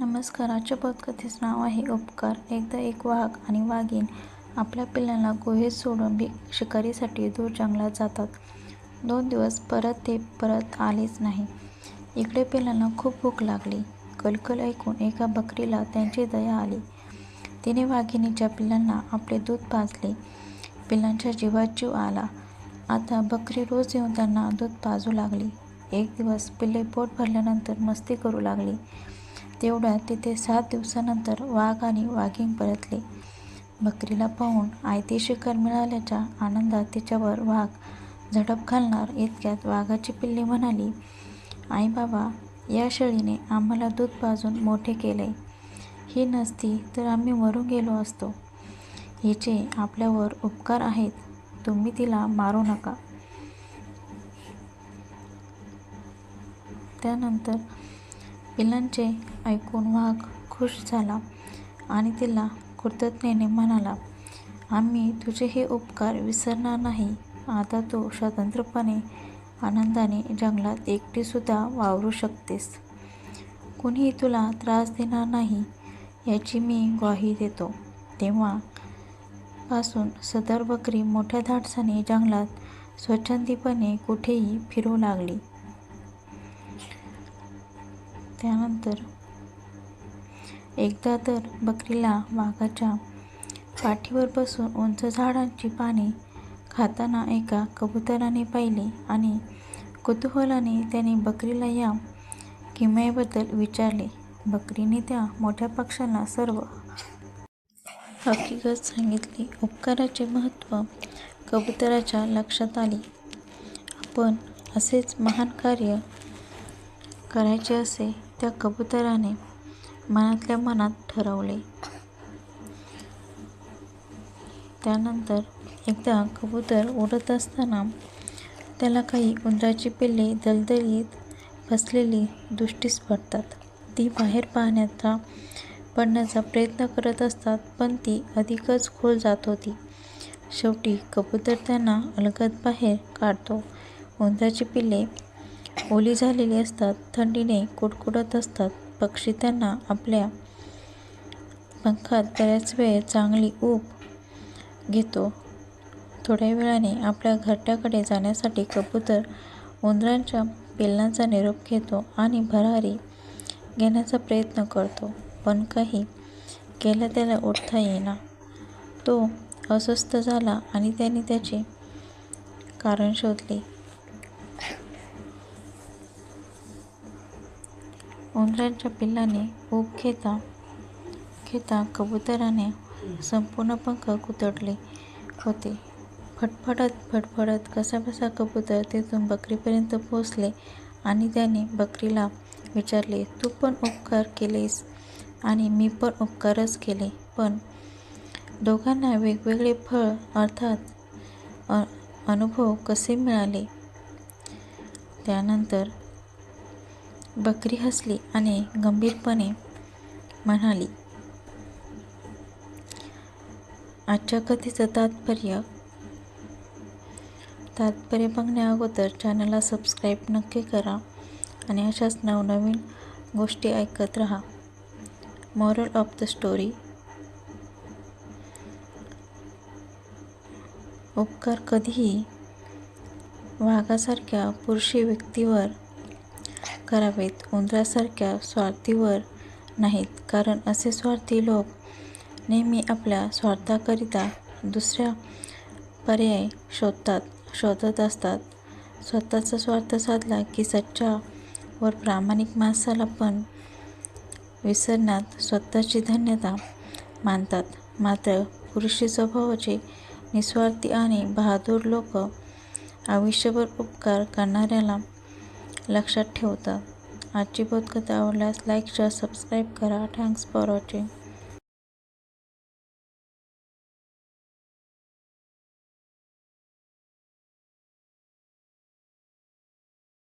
नमस्कार आजच्या पदकथेचं नाव आहे उपकार एकदा एक वाघ आणि वाघीण आपल्या पिल्लांना गुहेत सोडून भी शिकारीसाठी दूर जंगलात जातात. दोन दिवस परत ते परत आलेच नाही. इकडे पिल्लांना खूप भूक लागली. कलकल ऐकून एका बकरीला त्यांची दया आली. तिने वाघिणीच्या पिल्लांना आपले दूध पाजले. पिल्लांच्या जीवात जीव आला. आता बकरी रोज येऊन त्यांना दूध पाजू लागली. एक दिवस पिल्ले पोट भरल्यानंतर मस्ती करू लागली. तेवढ्यात तिथे सात दिवसानंतर वाघ आणि वाघीण परतले. बकरीला पाहून आयती शिकार मिळाल्याच्या आनंदात तिच्यावर वाघ झडप घालणार इतक्यात वाघाची पिल्ले म्हणाली, आई बाबा, या शेळीने आम्हाला दूध पाजून मोठे केले ही नसती तर आम्ही मरून गेलो असतो. हिचे आपल्यावर उपकार आहेत. तुम्ही तिला मारू नका. त्यानंतर पिल्लांचे ऐकून वाघ खुश झाला आणि तिला कृतज्ञतेने म्हणाला, आम्ही तुझे हे उपकार विसरणार नाही. आता तू स्वतंत्रपणे आनंदाने जंगलात एकटीसुद्धा वावरू शकतेस. कुणीही तुला त्रास देणार नाही याची मी ग्वाही देतो. तेव्हा पासून सदर बकरी मोठ्या धाडसाने जंगलात स्वच्छंदीपणे कुठेही फिरू लागली. त्यानंतर एकदा तर बकरीला वाघाच्या पाठीवर बसून उंच झाडांची पाने खाताना एका कबुतराने पाहिले आणि कुतूहलाने त्याने बकरीला या किमयेबद्दल विचारले. बकरीने त्या मोठ्या पक्ष्याला सर्व हकीकत सांगितली. उपकाराचे महत्त्व कबुतराच्या लक्षात आले. आपण असेच महान कार्य करायचे असे त्या कबुतराने मनातल्या मनात ठरवले. त्यानंतर एकदा कबूतर उडत असताना त्याला काही उंदराची पिल्ले दलदलीत फसलेली दृष्टीस पडतात. ती बाहेर पाहण्याचा पडण्याचा प्रयत्न करत असतात पण ती अधिकच खोल जात होती. शेवटी कबूतर त्यांना अलगद बाहेर काढतो. उंदराची पिल्ले ओली झालेली असतात. थंडीने कुडकुडत असतात. पक्षी त्यांना आपल्या पंखात बऱ्याच वेळ चांगली ऊब घेतो. थोड्या वेळाने आपल्या घरट्याकडे जाण्यासाठी कबूतर उंदरांच्या पिल्लांचा निरोप घेतो आणि भरारी घेण्याचा प्रयत्न करतो. पण काही केल्या त्याला उठता येईना. तो अस्वस्थ झाला आणि त्याने त्याचे कारण शोधले. उंदरांच्या पिल्लाने ऊब घेता घेता कबुतराने संपूर्ण पंख कुतडले होते. फटफडत फटफडत कसाबसा कबूतर तेथून बकरीपर्यंत पोहोचले आणि त्याने बकरीला विचारले, तू पण उपकार केलेस आणि मी पण उपकारच केले, पण दोघांना वेगवेगळे फळ अर्थात अनुभव कसे मिळाले? त्यानंतर बकरी हसली आणि गंभीरपणे म्हणाली, आजच्या कथेचं तात्पर्य तात्पर्य बघण्याअगोदर चॅनलला सबस्क्राईब नक्की करा आणि अशाच नवनवीन गोष्टी ऐकत राहा. मॉरल ऑफ द स्टोरी उपकार कधीही वाघासारख्या पुरुषी व्यक्तीवर करावेत. उंदरासारख्या स्वार्थीवर नाहीत. कारण असे स्वार्थी लोक नेहमी आपल्या स्वार्थाकरिता दुसऱ्या पर्याय शोधतात शोधत असतात. स्वतःचा स्वार्थ साधला की सच्चा वर प्रामाणिक माणसाला पण विसरण्यात स्वतःची धन्यता मानतात. मात्र पुरुषी स्वभावाचे निस्वार्थी आणि बहादूर लोक आयुष्यभर उपकार करणाऱ्याला लक्षात ठेवतात. आजची बोधकथा आवडल्यास लाईक शेअर सबस्क्राईब करा. Thanks for watching.